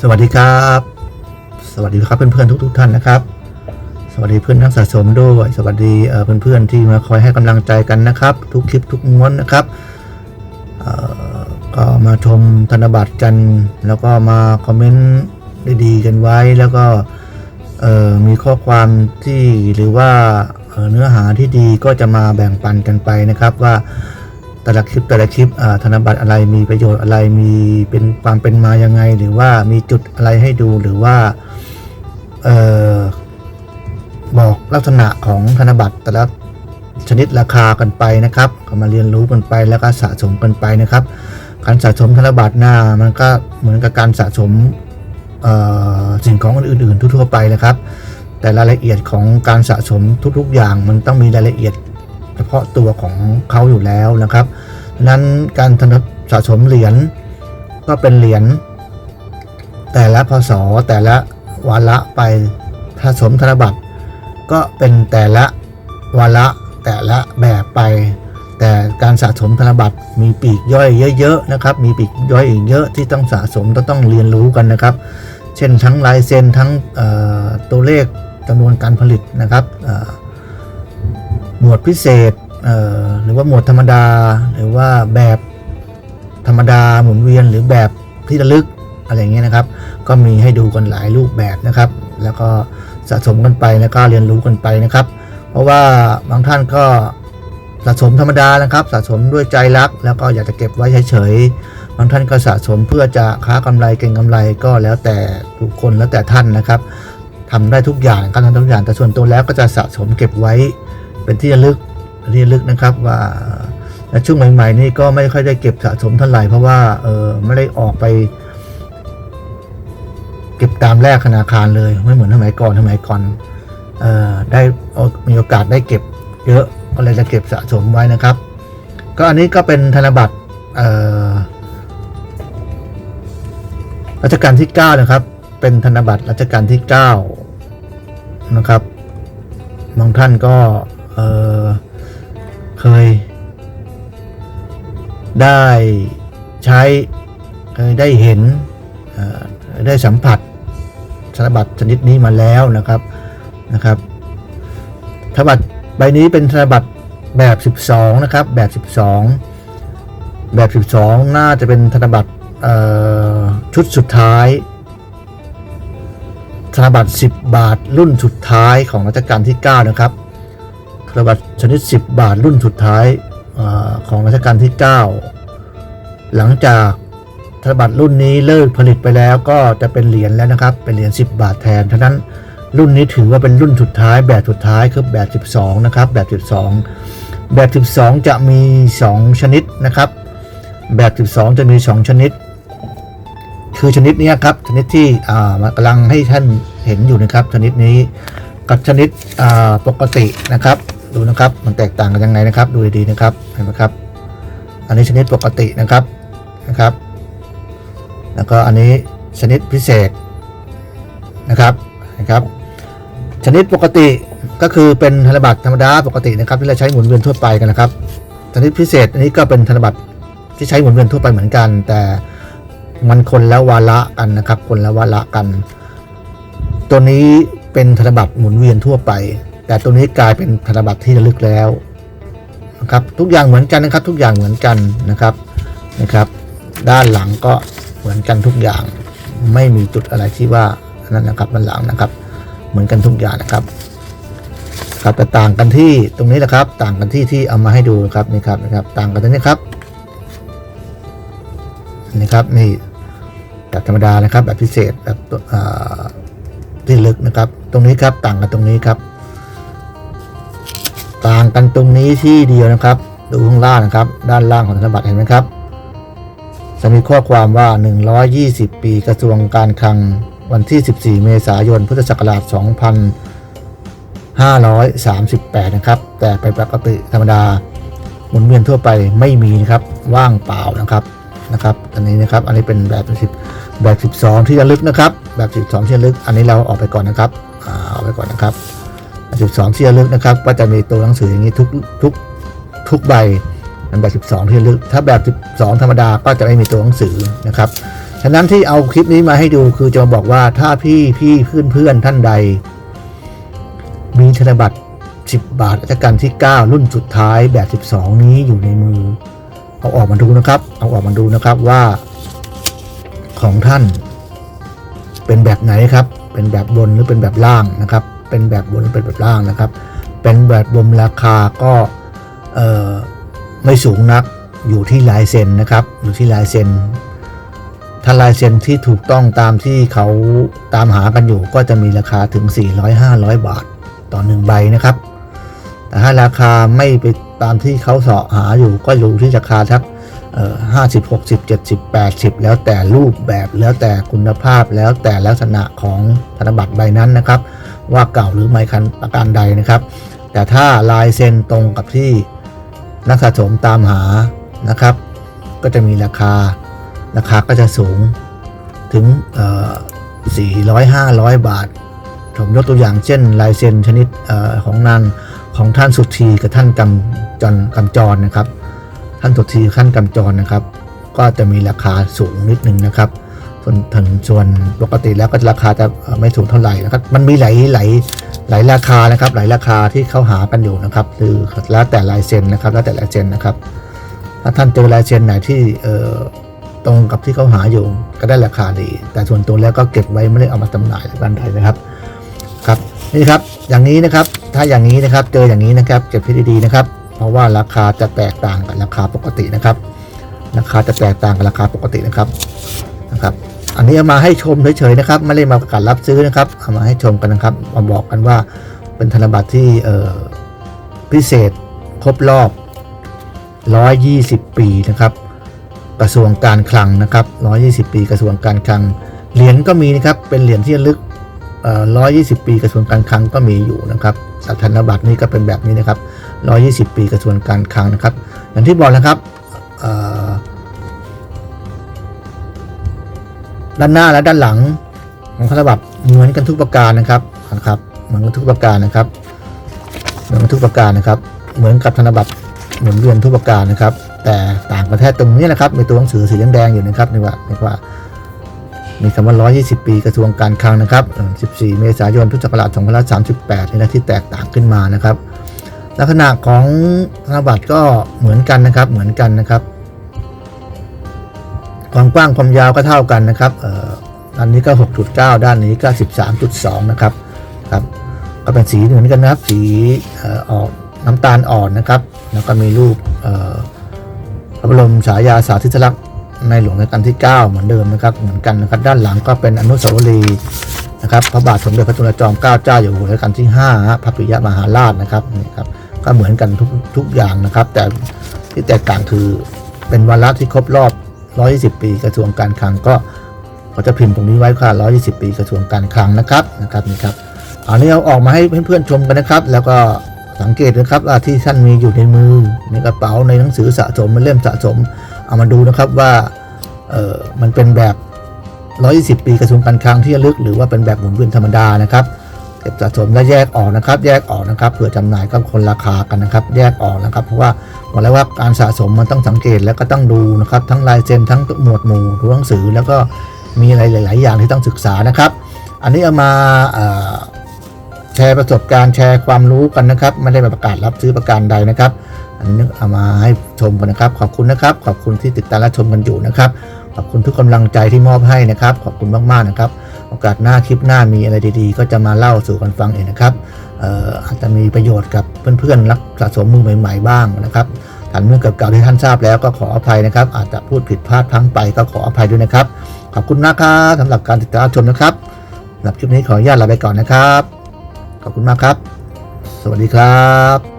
สวัสดีครับ สวัสดีครับเพื่อนๆทุก ๆ ท่านนะครับ สวัสดีเพื่อนนักสะสมด้วย สวัสดีเอ่อเพื่อนๆที่มาคอยให้กำลังใจกันนะครับ ทุกคลิปทุกม้วนนะครับก็มาชมธนบัตรกัน แล้วก็มาคอมเมนต์ดีๆกันไว้แล้วก็มีข้อความที่หรือว่าเนื้อหาที่ดีก็จะมาแบ่งปันกันไปนะครับว่า แต่ละคลิปแต่ละคลิปธนบัตรอะไรมีประโยชน์อะไรมีเป็นความเป็นมายังไง หรือว่ามีจุดอะไรให้ดูหรือว่าออบอกลักษณะของธนบัตรแต่ละชนิดราคากันไปนะครับก็มาเรียนรู้กันไปแล้วก็สะสมกันไปนะครับ การสะสมธนบัตรหน้ามันก็เหมือนกับการสะสมสิ่งของอื่นๆ ทั่วๆไปนะครับ แต่รายละเอียดของการสะสมทุกๆอย่างมันต้องมีรายละเอียดาะตัวของเขาอยู่แล้วนะครับนั้นการสะสมเหรียญก็เป็นเหรียญแต่ละพศแต่ละวาระไปสะสมธนบัตรก็เป็นแต่ละวาระแต่ละแบบไป แต่การสะสมธนบัตรมีปีกย่อยเยอะๆนะครับ มีปีกย่อยอีกเยอะที่ต้องสะสมต้องต้องเรียนรู้กันนะครับ เช่นทั้งลายเซ็นทั้งตัวเลขจำนวนการผลิตนะครับหมวดพิเศษ หรือว่าหมวดธรรมดา หรือว่าแบบธรรมดาหมุนเวียนหรือแบบที่ระลึกอะไรอย่างเงี้ยนะครับ ก็มีให้ดูกันหลายรูปแบบนะครับ แล้วก็สะสมกันไปแล้วก็เรียนรู้กันไปนะครับ เพราะว่าบางท่านก็สะสมธรรมดานะครับ สะสมด้วยใจรัก แล้วก็อยากจะเก็บไว้เฉยๆบางท่านก็สะสมเพื่อจะค้ากำไรเก็งกำไรก็แล้วแต่ทุกคนแล้วแต่ท่านนะครับทำได้ทุกอย่างการทำทุกอย่างแต่ส่วนตัวแล้วก็จะสะสมเก็บไว้เป็นที่ระลึก เป็นที่ระลึกนะครับว่าช่วงใหม่ๆนี่ก็ไม่ค่อยได้เก็บสะสมเท่าไหร่เพราะว่าเออไม่ได้ออกไป เก็บตามแรกธนาคารเลยไม่เหมือนสมัยก่อนสมัยก่อนเออได้มีโอกาสได้เก็บ เยอะก็เลยจะเก็บสะสมไว้นะครับ ก็อันนี้ก็เป็นธนบัตรเออรัชกาลที่ 9 นะครับ เป็นธนบัตรรัชกาลที่ 9 นะครับบางท่านก็เออ เคย ได้ใช้เคยได้เห็นได้สัมผัสธนบัตรชนิดนี้มาแล้วนะครับนะครับธนบัตรใบนี้เป็นธนบัตรแบบ 12 นะครับ แบบ 12 แบบ 12 น่าจะเป็นธนบัตรชุดสุดท้าย ธนบัตร 10 บาทรุ่นสุดท้ายของรัชกาลที่ 9 นะครับ ธนบัตรชนิด 10 บาทรุ่นสุดท้ายอของรัชกาลที่ 9 หลังจากธนบัตรรุ่นนี้เลิกผลิตไปแล้วก็จะเป็นเหรียญแล้วนะครับ เป็นเหรียญ10 บาทแทนฉะนั้นรุ่นนี้ถือว่าเป็นรุ่นสุดท้ายแบบสุดท้ายคือแบบ 12 นะครับ แบบ 12 แบบ 12 จะมี 2 ชนิดนะครับ แบบ 12 จะมี 2 ชนิด คือชนิดนี้ครับชนิดที่มากำลังให้ท่านเห็นอยู่นะครับ ชนิดนี้กับชนิดปกตินะครับ ดูนะครับ มันแตกต่างกันยังไงนะครับ ดูดีๆนะครับ เห็นไหมครับ อันนี้ชนิดปกตินะครับ นะครับ แล้วก็อันนี้ชนิดพิเศษนะครับนะครับ ชนิดปกติก็คือเป็นธนบัตรธรรมดาปกตินะครับที่เราใช้หมุนเวียนทั่วไปกันนะครับ ชนิดพิเศษอันนี้ก็เป็นธนบัตรที่ใช้หมุนเวียนทั่วไปเหมือนกัน แต่มันคนละวาระกันนะครับ คนละวาระกัน ตัวนี้เป็นธนบัตรหมุนเวียนทั่วไป แต่ตัวนี้กลายเป็นธนบัตรที่ระลึกแล้วนะครับทุกอย่างเหมือนกันนะครับ ทุกอย่างเหมือนกันนะครับนะครับ ด้านหลังก็เหมือนกันทุกอย่างไม่มีจุดอะไรที่ว่านั่นนะครับด้านหลังนะครับ เหมือนกันทุกอย่างนะครับครับแต่ต่างกันที่ตรงนี้แหละครับ ต่างกันที่ที่เอามาให้ดูครับนี่ครับนะครับ ต่างกันตรงนี้ครับนี่ครับนี่แบบธรรมดานะครับ แบบพิเศษแบบที่ลึกนะครับ ตรงนี้ครับต่างกันตรงนี้ครับ ต่างกันตรงนี้ที่เดียวนะครับ ดูข้างล่างนะครับ ด้านล่างของธนบัตรเห็นไหมครับจะมีข้อความว่า 120 ปีกระทรวงการคลังวันที่ 14 เมษายน พุทธศักราช 2538 นะครับ แต่ไปปกติธรรมดาหมุนเวียนทั่วไปไม่มีนะครับ ว่างเปล่านะครับนะครับ อันนี้นะครับ อันนี้เป็นแบบ10แบบ 12 ที่ระลึกนะครับ แบบ 12 ที่ระลึก อันนี้เราออกไปก่อนนะครับอ่าเอาไปก่อนนะครับ 12ที่ระลึกนะครับก็จะมีตัวหนังสืออย่างนี้ทุกทุกทุกใบเป็นแบบ 12 ที่ระลึก ถ้าแบบ 12 ธรรมดาก็จะไม่มีตัวหนังสือนะครับฉะนั้นที่เอาคลิปนี้มาให้ดูคือจะมาบอกว่าถ้าพี่พี่เพื่อนเพื่อนท่านใด มีธนบัตร 10 บาทรัชกาลที่ 9 รุ่นสุดท้ายแบบ 12 นี้อยู่ในมือ เอาออกมาดูนะครับ เอาออกมาดูนะครับว่า ของท่าน เป็นแบบไหนครับ เป็นแบบบนหรือเป็นแบบล่างนะครับ เป็นแบบบนเป็นแบบล่างนะครับ เป็นแบบบนราคาก็ไม่สูงนักอยู่ที่ลายเซ็นนะครับอยู่ที่ลายเซ็นถ้าลายเซ็นที่ถูกต้องตามที่เขาตามหากันอยู่ก็จะมีราคาถึง 400-500 บาทต่อหนึ่งใบนะครับ แต่ถ้าราคาไม่ไปตามที่เขาเสาะหาอยู่ก็อยู่ที่ราคาทักห้าสิบหกสิบเจ็ดสิบแปดสิบแล้วแต่รูปแบบแล้วแต่คุณภาพแล้วแต่ลักษณะของธนบัตรใบนั้นนะครับ ว่าเก่าหรือไม่คันประการใดนะครับ แต่ถ้าลายเซ็นตรงกับที่นักสะสมตามหานะครับ ก็จะมีราคาราคาก็จะสูงถึงสี่ร้อยห้าร้อยบาท ผมยกตัวอย่างเช่น ลายเซ็นชนิดออของนางของท่านสุธีกับท่านกำจรกำจรนะครับ ท่านสุธีท่านกำจรนะครับ ก็จะมีราคาสูงนิดหนึ่งนะครับ ส่วนถึงส่วนปกติแล้วก็ราคาจะไม่สูงเท่าไหร่นะครับ มันมีหลายหลายหลายราคานะครับ หลายราคาที่เขาหากันอยู่นะครับ คือแล้วแต่ลายเซ็นนะครับ แล้วแต่ลายเซ็นนะครับ ถ้าท่านเจอลายเซ็นไหนที่เอ่อตรงกับที่เขาหาอยู่ก็ได้ราคาดี แต่ส่วนตัวแล้วก็เก็บไว้ไม่ได้เอามาจำหน่ายกันใดนะครับครับนี่ครับอย่างนี้นะครับถ้าอย่างนี้นะครับเจออย่างนี้นะครับเก็บให้ดีๆนะครับ เพราะว่าราคาจะแตกต่างกับราคาปกตินะครับ ราคาจะแตกต่างกับราคาปกตินะครับนะครับ อันนี้เอามาให้ชมเฉยๆนะครับ ไม่ได้มาประกาศรับซื้อนะครับเอามาให้ชมกันนะครับมาบอกกันว่าเป็นธนบัตรที่เออพิเศษครบรอบ 120 ปีนะครับ กระทรวงการคลังนะครับ 120 ปีกระทรวงการคลัง เหรียญก็มีนะครับ เป็นเหรียญที่ลึกเอ่อ120 ปีกระทรวงการคลังก็มีอยู่นะครับธนบัตรนี่ก็เป็นแบบนี้นะครับ 120 ปีกระทรวงการคลังนะครับ อย่างที่บอกนะครับ ด้านหน้าและด้านหลังของธนบัตรเหมือนกันทุกประการนะครับนะครับ เหมือนกันทุกประการนะครับ เหมือนกันทุกประการนะครับ เหมือนกับธนบัตรหมุนเวียนทุกประการนะครับ แต่ต่างประเทศตรงนี้นะครับ มีตัวหนังสือสีแดงๆอยู่นะครับนี่ว่านี่ว่ามีคำว่า 120 ปีกระทรวงการคลังนะครับ 14 เมษายนพุทธศักราช2538นี่นะที่แตกต่างขึ้นมานะครับ ลักษณะของธนบัตรก็เหมือนกันนะครับ เหมือนกันนะครับ ความกว้างความยาวก็เท่ากันนะครับออด้านนี้ก็ 6.9 ด้านนี้ก็ 13.2 นะครับครับก็เป็นสีเหมือนกันนะครับสีอ่อกน้ำตาลอ่อนนะครับ แล้วก็มีรูปพระบรมฉายาสาธิสลักษณ์ในหลวงรัชกาลที่ 9 เหมือนเดิมนะครับเหมือนกันนะครับ ด้านหลังก็เป็นอนุสาวรีย์นะครับพระบาทสมเด็จพระจุลจอมเกล้าเจ้าอยู่หัวรัชกาลที่5พระปิยมหาราชนะครับนี่ครับก็เหมือนกันทุกทุกอย่างนะครับ แต่ที่แตกต่างคือเป็นวาระที่ครบรอบ 120 ปีกระทรวงการคลังก็เขาจะพิมพ์ตรงนี้ไว้ค่ะ 120 ปีกระทรวงการคลังนะครับนะครับนี่ครับอันนี้เอาออกมาให้เพื่อนๆชมกันนะครับ แล้วก็สังเกตนะครับว่าที่ท่านมีอยู่ในมือในกระเป๋าในหนังสือสะสมเป็นเล่มสะสม เอามาดูนะครับว่าเออมันเป็นแบบ 120 ปีกระทรวงการคลังที่ระลึก หรือว่าเป็นแบบหมุนเวียนธรรมดานะครับ เก็บสะสมและแยกออกนะครับ แยกออกนะครับเผื่อจำหน่ายก็คนราคากันนะครับ แยกออกนะครับ เพราะว่าบอกแล้วว่าการสะสมมันต้องสังเกตแล้วก็ต้องดูนะครับ ทั้งลายเซ็นทั้งหมวดหมู่ตัวหนังสือแล้วก็มีอะไรหลาย ๆ อย่างที่ต้องศึกษานะครับ อันนี้เอามาแชร์ประสบการณ์แชร์ความรู้กันนะครับ ไม่ได้มาประกาศรับซื้อประการใดนะครับ อันนี้เอามาให้ชมกันนะครับ ขอบคุณนะครับ ขอบคุณที่ติดตามและชมกันอยู่นะครับ ขอบคุณทุกกำลังใจที่มอบให้นะครับ ขอบคุณมาก ๆ นะครับ โอกาสหน้าคลิปหน้ามีอะไรดีๆ ก็จะมาเล่าสู่กันฟังเองนะครับเอ่ออาจจะมีประโยชน์กับเพื่อนๆนักสะสมมือใหม่ๆบ้างนะครับถันเมื่อเก่าๆที่ท่านทราบแล้วก็ขออภัยนะครับ อาจจะพูดผิดพลาดพลั้งไปก็ขออภัยด้วยนะครับ ขอบคุณนะครับสำหรับการติดตามชมนะครับสำหรับคลิปนี้ขออนุญาตลาไปก่อนนะครับ ขอบคุณมากครับ สวัสดีครับ